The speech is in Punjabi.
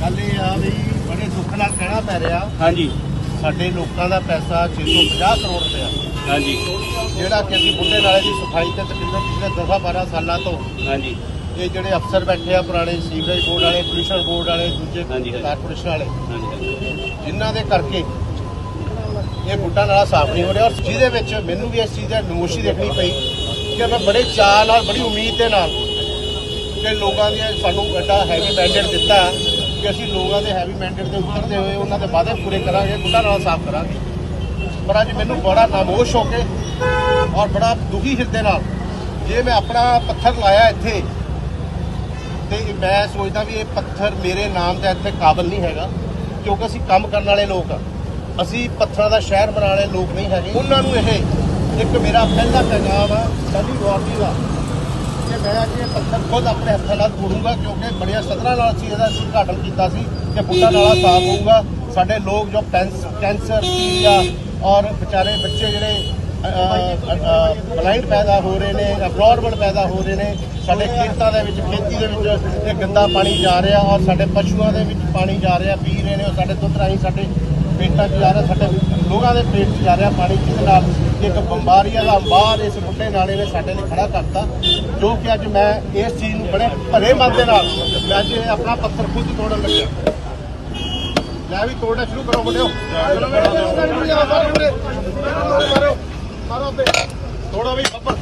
ਗੱਲ ਇਹ ਆ ਵੀ ਬੜੇ ਦੁੱਖ ਨਾਲ ਕਹਿਣਾ ਪੈ ਰਿਹਾ। ਹਾਂਜੀ। ਸਾਡੇ ਲੋਕਾਂ ਦਾ ਪੈਸਾ 650 ਕਰੋੜ ਰੁਪਇਆ। ਹਾਂਜੀ। ਜਿਹੜਾ ਕਿ ਅਸੀਂ ਬੁੱਢੇ ਨਾਲੇ ਦੀ ਸਫ਼ਾਈ ਤੇ ਤਕਰੀਬਨ ਪਿਛਲੇ 10 12 ਸਾਲਾਂ ਤੋਂ ਹਾਂਜੀ। ਇਹ ਜਿਹੜੇ ਅਫਸਰ ਬੈਠੇ ਆ ਪੁਰਾਣੇ ਸੀਵਰੇਜ ਬੋਰਡ ਵਾਲੇ ਪੋਲਿਊਸ਼ਨ ਬੋਰਡ ਵਾਲੇ ਦੂਜੇ। ਕਾਰਪੋਰੇਸ਼ਨ ਵਾਲੇ ਜਿਨ੍ਹਾਂ ਦੇ ਕਰਕੇ ਇਹ ਬੁੱਢਾ ਨਾਲਾ ਸਾਫ਼ ਨਹੀਂ ਹੋ ਰਿਹਾ। ਔਰ ਜਿਹਦੇ ਵਿੱਚ ਮੈਨੂੰ ਵੀ ਇਸ ਚੀਜ਼ ਦਾ ਨਮੋਸ਼ੀ ਦੇਖਣੀ ਪਈ ਕਿ ਮੈਂ ਬੜੇ ਚਾਅ ਨਾਲ ਬੜੀ ਉਮੀਦ ਦੇ ਨਾਲ ਕਿ ਲੋਕਾਂ ਦੀਆਂ ਸਾਨੂੰ ਐਡਾ ਹੈਵੀ ਮੈਂਡੇਟ ਦਿੱਤਾ ਕਿ ਅਸੀਂ ਲੋਕਾਂ ਦੇ ਹੈਵੀ ਮੈਂਡੇਟ 'ਤੇ ਉਤਰਦੇ ਹੋਏ ਉਹਨਾਂ ਦੇ ਵਾਅਦੇ ਪੂਰੇ ਕਰਾਂਗੇ, ਗੁੱਡਾ ਨਾਲ ਸਾਫ਼ ਕਰਾਂਗੇ। ਪਰ ਅੱਜ ਮੈਨੂੰ ਬੜਾ ਨਾਮੋਸ਼ ਹੋ ਕੇ ਔਰ ਬੜਾ ਦੁਖੀ ਹਿਰਦੇ ਨਾਲ ਜੇ ਮੈਂ ਆਪਣਾ ਪੱਥਰ ਲਾਇਆ ਇੱਥੇ, ਤੇ ਮੈਂ ਸੋਚਦਾ ਵੀ ਇਹ ਪੱਥਰ ਮੇਰੇ ਨਾਮ ਦਾ ਇੱਥੇ ਕਾਬਲ ਨਹੀਂ ਹੈਗਾ, ਕਿਉਂਕਿ ਅਸੀਂ ਕੰਮ ਕਰਨ ਵਾਲੇ ਲੋਕ ਆ। ਅਸੀਂ ਪੱਥਰਾਂ ਦਾ ਸ਼ਹਿਰ ਬਣਾਉਣ ਵਾਲੇ ਲੋਕ ਨਹੀਂ ਹੈਗੇ। ਉਹਨਾਂ ਨੂੰ ਇਹ ਇੱਕ ਮੇਰਾ ਪਹਿਲਾ ਪੈਗਾਮ ਆ, ਪਹਿਲੀ ਵਾਰਨੀ ਦਾ ਮੈਂ ਅੱਜ ਇਹ ਪੱਥਰ ਖੁਦ ਆਪਣੇ ਹੱਥਾਂ ਨਾਲ ਤੋੜੂੰਗਾ ਕਿਉਂਕਿ ਬੜੀਆਂ ਸਦਰਾਂ ਨਾਲ ਅਸੀਂ ਇਹਦਾ ਉਦਘਾਟਨ ਕੀਤਾ ਸੀ ਕਿ ਬੁੱਢਾ ਨਾਲਾ ਸਾਫ਼ ਹੋਊਗਾ। ਸਾਡੇ ਲੋਕ ਜੋ ਕੈਂਸਰ ਪੀਲੀਆ ਔਰ ਵਿਚਾਰੇ ਬੱਚੇ ਜਿਹੜੇ ਬਲਾਈਂਡ ਪੈਦਾ ਹੋ ਰਹੇ ਨੇ ਅਬਨੋਰਮਲ ਪੈਦਾ ਹੋ ਰਹੇ ਨੇ। ਸਾਡੇ ਖੇਤਾਂ ਦੇ ਵਿੱਚ, ਖੇਤੀ ਦੇ ਵਿੱਚ ਇਹ ਗੰਦਾ ਪਾਣੀ ਜਾ ਰਿਹਾ ਔਰ ਸਾਡੇ ਪਸ਼ੂਆਂ ਦੇ ਵਿੱਚ ਪਾਣੀ ਜਾ ਰਿਹਾ, ਪੀ ਰਹੇ ਨੇ ਔਰ ਸਾਡੇ ਦੁੱਧ ਰਾਹੀਂ ਸਾਡੇ ਪੇਟਾਂ 'ਚ ਜਾ ਰਿਹਾ, ਸਾਡੇ ਲੋਕਾਂ ਦੇ ਪੇਟ 'ਚ ਜਾ ਰਿਹਾ ਪਾਣੀ ਜਿਹਦੇ ਨਾਲ ਇੱਕ ਬਿਮਾਰੀਆਂ ਦਾ ਅੰਬਾਰ ਇਸ ਬੁੱਢੇ ਨਾਲੇ ਨੇ ਸਾਡੇ ਲਈ ਖੜਾ ਕਰਤਾ, ਜੋ ਕਿ ਅੱਜ ਮੈਂ ਇਸ ਚੀਜ਼ ਨੂੰ ਬੜੇ ਭਰੇ ਮਨ ਦੇ ਨਾਲ, ਮੈਂ ਅੱਜ ਆਪਣਾ ਪੱਥਰ ਖੁਦ ਤੋੜਨ ਲੱਗਿਆ। ਲੈ ਵੀ ਤੋੜਨਾ ਸ਼ੁਰੂ ਕਰੋ ਮੁੰਡਿਓ। ਚਲੋ ਵੀ ਬੱਬਰ